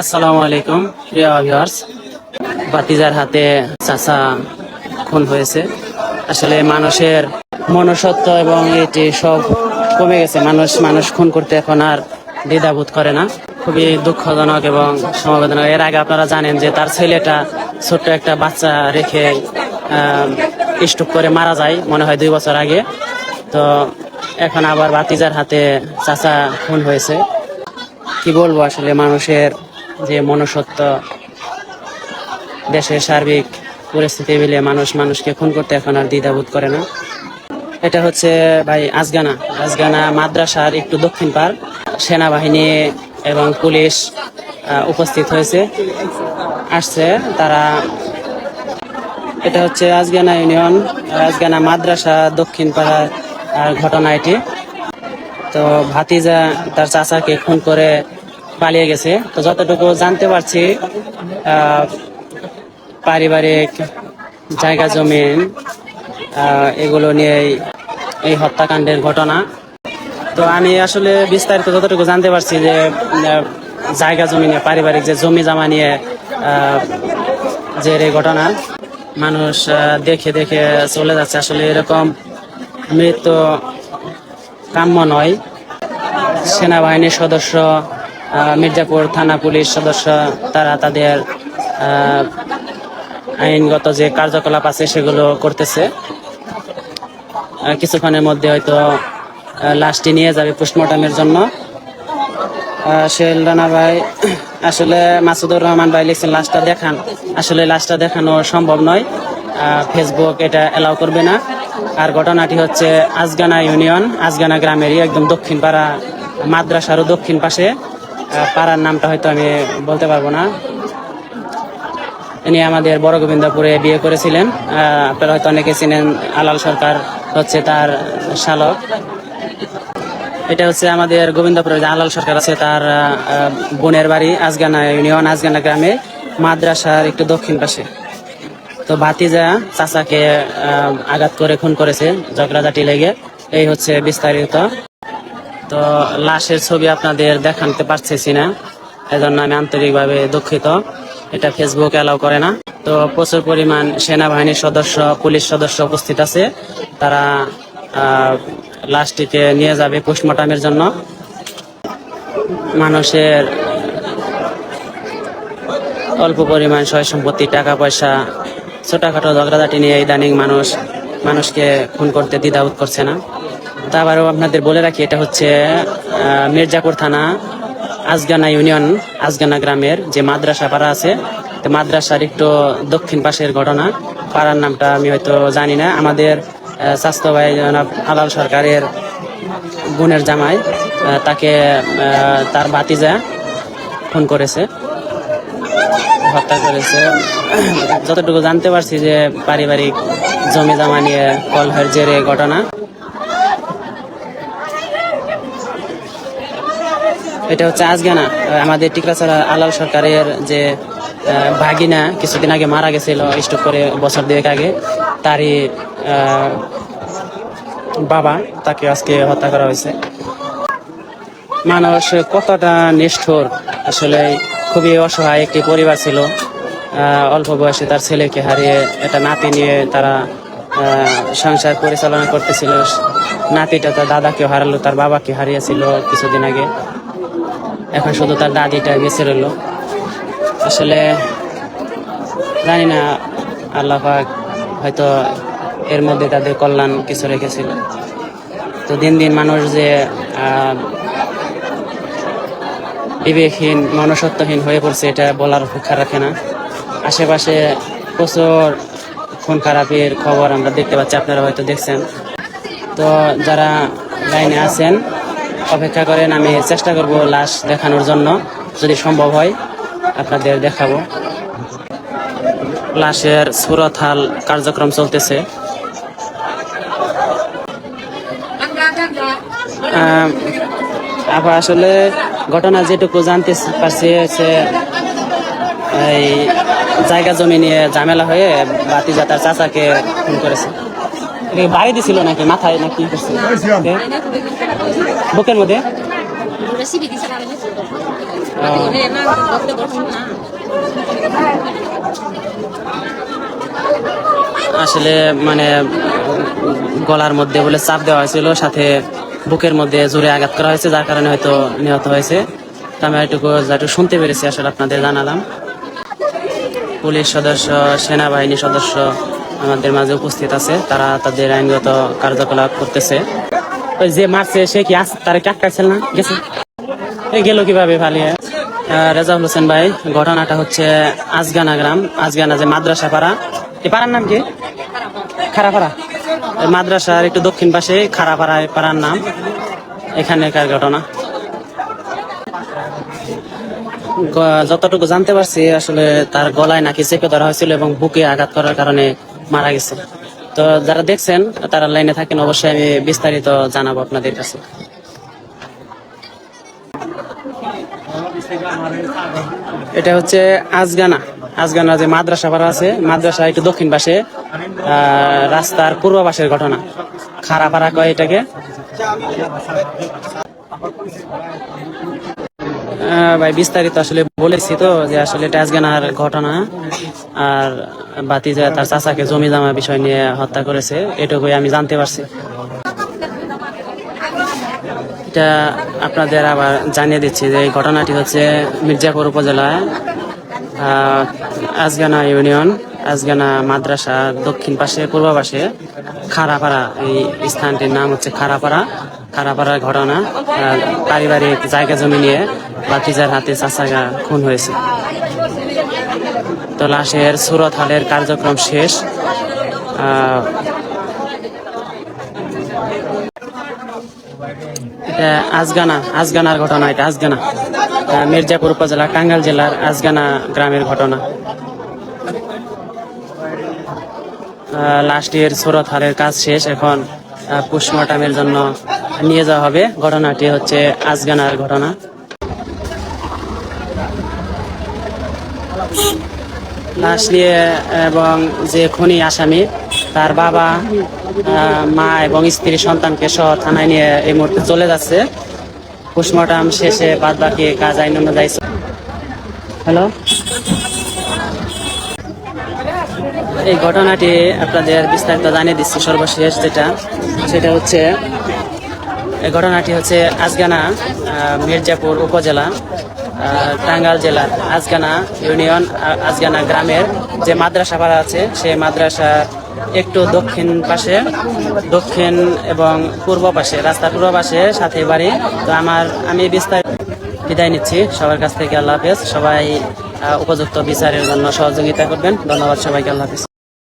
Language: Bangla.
আসসালামু আলাইকুম, প্রিয় ভিউয়ার্স বাতিজার হাতে চাচা খুন হয়েছে। আসলে মানুষের মনসত্ব এবং এটি সব কমে গেছে। মানুষ মানুষ খুন করতে এখন আর দ্বিধাবোধ করে না। খুবই দুঃখজনক এবং সমবেদনক এর আগে আপনারা জানেন যে তার ছেলেটা ছোট্ট একটা বাচ্চা রেখে স্টক করে মারা যায়, মনে হয় দুই বছর আগে। তো এখন আবার বাতিজার হাতে চাচা খুন হয়েছে। কি বলব, আসলে মানুষের যে মনুষ্যত্ব দেশের সার্বিক পরিস্থিতি মিলে মানুষ মানুষকে খুন করতে এখন আর দ্বিধাবোধ করে না। এটা হচ্ছে ভাই আজগানা। আজগানা মাদ্রাসার একটু দক্ষিণ পার সেনাবাহিনী এবং পুলিশ উপস্থিত হয়েছে। আসছে তারা। এটা হচ্ছে আজগানা ইউনিয়ন, আজগানা মাদ্রাসা দক্ষিণ পাড়ার ঘটনা এটি। তো ভাতিজা তার চাচাকে খুন করে পালিয়ে গেছে। তো যতটুকু জানতে পারছি পারিবারিক জায়গা জমিন এগুলো নিয়ে এই হত্যাকাণ্ডের ঘটনা। তো আমি আসলে বিস্তারিত যতটুকু জানতে পারছি যে জায়গা জমি নিয়ে, পারিবারিক যে জমি জামা নিয়ে যে এই ঘটনা, মানুষ দেখে দেখে চলে যাচ্ছে। আসলে এরকম মৃত্যু কাম্য নয়। সেনাবাহিনীর সদস্য মির্জাপুর থানা পুলিশ সদস্য, তারা তাদের আইনগত যে কার্যকলাপ আছে সেগুলো করতেছে। কিছুক্ষণের মধ্যে হয়তো লাশটি নিয়ে যাবে পোস্টমর্টমের জন্য। রানা ভাই, আসলে মাসুদুর রহমান ভাই লিখছেন, লাশটা দেখান। আসলে লাশটা দেখানো সম্ভব নয়। ফেসবুক এটা অ্যালাউ করবে না। আর ঘটনাটি হচ্ছে আজগানা ইউনিয়ন, আজগানা গ্রামেরই একদম দক্ষিণ পাড়া মাদ্রাসারও দক্ষিণ পাশে। পাড়ার নামটা হয়তো আমি বলতে পারব না। ইনি আমাদের বড় গোবিন্দপুরে বিয়ে করেছিলেন। আপনারা হয়তো অনেকে চিনেন আলাল সরকার হচ্ছে তার শালক। এটা হচ্ছে আমাদের গোবিন্দপুরে যে আলাল সরকার আছে তার বোনের বাড়ি আজগানা ইউনিয়ন, আজগানা গ্রামে, মাদ্রাসার একটু দক্ষিণ পাশে। তো ভাতিজা চাচাকে আঘাত করে খুন করেছে ঝগড়াঝাটি লেগে। এই হচ্ছে বিস্তারিত। তো লাশের ছবি আপনাদের দেখাতে পারতেছি না। এজন্য আমি আন্তরিকভাবে দুঃখিত। এটা ফেসবুক অ্যালাউ করে না। তো প্রচুর পরিমাণ সেনাবাহিনীর সদস্য, পুলিশ সদস্য উপস্থিত আছে। তারা লাশটিকে নিয়ে যাবে পোস্টমর্টমের জন্য। মানুষের অল্প পরিমাণ সয় সম্পত্তি, টাকা পয়সা, ছোটখাটো ঝগড়াঝাটি নিয়ে ইদানিং মানুষ, মানুষকে খুন করতে দ্বিধাবোধ করছে না। তা আবারও আপনাদের বলে রাখি, এটা হচ্ছে মির্জাপুর থানা, আজগানা ইউনিয়ন, আজগানা গ্রামের যে মাদ্রাসা পাড়া আছে, তো মাদ্রাসার একটু দক্ষিণ পাশের ঘটনা। পাড়ার নামটা আমি হয়তো জানি না। আমাদের স্বাস্থ্য ভাই জনাব আলাল সরকারের বোনের জামাই তাকে তার বাতিজা ফোন করেছে, হত্যা করেছে। যতটুকু জানতে পারছি যে পারিবারিক জমি জমা নিয়ে কলহের জেরে ঘটনা। এটা হচ্ছে আজগানা আমাদের টিকরাছড়া আলাল সরকারের যে ভাগিনা কিছুদিন আগে মারা গেছিল স্টক করে বছর দুয়েক আগে। তারই বাবা তাকে আজকে হত্যা করা হয়েছে। মানুষ কতটা নিষ্ঠুর, আসলে খুবই অসহায় একটি পরিবার ছিল। অল্প বয়সে তার ছেলেকে হারিয়ে একটা নাতি নিয়ে তারা সংসার পরিচালনা করতেছিল। নাতিটা তার দাদাকে হারালো, তার বাবাকে হারিয়েছিল কিছুদিন আগে। এখন শুধু তার দাদিটা বেঁচে রইল। আসলে জানি না, আল্লাহ পাক হয়তো এর মধ্যে তাদের কল্যাণ কিছু রেখেছিল। তো দিন দিন মানুষ যে বিবেকহীন মনসত্বহীন হয়ে পড়ছে, এটা বলার অপেক্ষা রাখে না। আশেপাশে প্রচুর খুন খারাপের খবর আমরা দেখতে পাচ্ছি, আপনারা হয়তো দেখছেন। তো যারা লাইনে আছেন অপেক্ষা করেন আমি চেষ্টা করব লাশ দেখানোর জন্য। যদি সম্ভব হয় আপনাদের দেখাবো। লাশের সুরথাল কার্যক্রম চলতেছে। আবার আসলে ঘটনা যেটুকু জানতে পারছি হচ্ছে এই জায়গা জমি নিয়ে ঝামেলা হয়ে বাতিজা তার চাচাকে ফোন করেছে। বাড়ি দিছিল নাকি মাথায় নাকি করছে? এ? বুকের মধ্যে? আসলে মানে গলার মধ্যে বলে চাপ দেওয়া হয়েছিল সাথে বুকের মধ্যে জোরে আঘাত করা হয়েছে যার কারণে হয়তো নিহত হয়েছে। আমি এটুকু যেটুকু শুনতে পেরেছি আসলে আপনাদের জানালাম। পুলিশ সদস্য সেনাবাহিনী সদস্য আমাদের মাঝে উপস্থিত আছে। তারা তাদের আইনগত কার্যকলাপ করতেছে। ওই যে মারছে সে কি আস তারা কি আটকাইছিল না? গেছে। গেল কীভাবে আহ, রেজাউল হোসেন ভাই ঘটনাটা হচ্ছে আজগানা গ্রাম আজগানা যে মাদ্রাসা পাড়া। এই পাড়ার নাম কি? খারাপাড়া। মাদ্রাসার একটু দক্ষিণ পাশে খারাপাড়া পাড়ার নাম। এখানেকার ঘটনা। যতটুকু জানতে পারছি আসলে তার গলায় নাকি চেপে ধরা হয়েছিল এবং বুকে আঘাত করার কারণে মারা গেছে। তো যারা দেখছেন, তারা লাইনে থাকেন, অবশ্যই আমি বিস্তারিত জানাব আপনাদের কাছে। এটা হচ্ছে আজগানা। আজগানা যে মাদ্রাসা পাড়া আছে, মাদ্রাসা একটু দক্ষিণ পাশে। রাস্তার পূর্ব পাশের ঘটনা। খারাপাড়া কয় এটাকে? ভাই, বিস্তারিত আসলে বলেছি তো যে আসলে এটা আজগানার ঘটনা আর বাতিজা তার চাচাকে জমি জমা বিষয় নিয়ে হত্যা করেছে, এটুকুই আমি জানতে পারছি। এটা আপনাদের আবার জানিয়ে দিচ্ছি যে এই ঘটনাটি হচ্ছে মির্জাপুর উপজেলায় আজগানা ইউনিয়ন, আজগানা মাদ্রাসা দক্ষিণ পাশে, পূর্ব পাশে, খারাপাড়া। এই স্থানটির নাম হচ্ছে খারাপাড়া। খারাপাড়ার ঘটনা পারিবারিক জায়গা জমি নিয়ে বাতিজার হাতে চাচাগা খুন হয়েছে। তো লাশের সুরত হালের কার্যক্রম শেষ। এটা আজগানা, আজগানার ঘটনা এটা, আজগানা। মির্জাপুর উপজেলা টাঙ্গাইল জেলার আজগানা গ্রামের ঘটনা। লাশটির সুরত হারের কাজ শেষ, এখন পোস্টমর্টমের জন্য নিয়ে যাওয়া হবে। ঘটনাটি হচ্ছে আজগানার ঘটনা। লাশ নিয়ে এবং যে খুনি আসামি, তার বাবা মা এবং স্ত্রী সন্তানকে সহ থানায় নিয়ে এই মুহূর্তে চলে যাচ্ছে। পোস্টমর্টম শেষে বাদ বাকি কাজ আইন অনুযায়ী হ্যালো? এই ঘটনাটি আপনাদের বিস্তারিত জানিয়ে দিচ্ছি সর্বশেষ যেটা, সেটা হচ্ছে, এই ঘটনাটি হচ্ছে আজগানা মির্জাপুর উপজেলা। টাঙ্গাইল জেলার আজগানা ইউনিয়ন, আজগানা গ্রামের যে মাদ্রাসা পাড়া আছে, সেই মাদ্রাসা একটু দক্ষিণ পাশে, দক্ষিণ এবং পূর্ব পাশে, রাস্তার পূর্ব পাশে সাথে বাড়ি। তো আমার, আমি বিস্তারিত বিদায় নিচ্ছি। সবার কাছ থেকে আল্লাহ হাফেজ। সবাই উপযুক্ত বিচারের জন্য সহযোগিতা করবেন। ধন্যবাদ সবাইকে, আল্লাহ হাফেজ।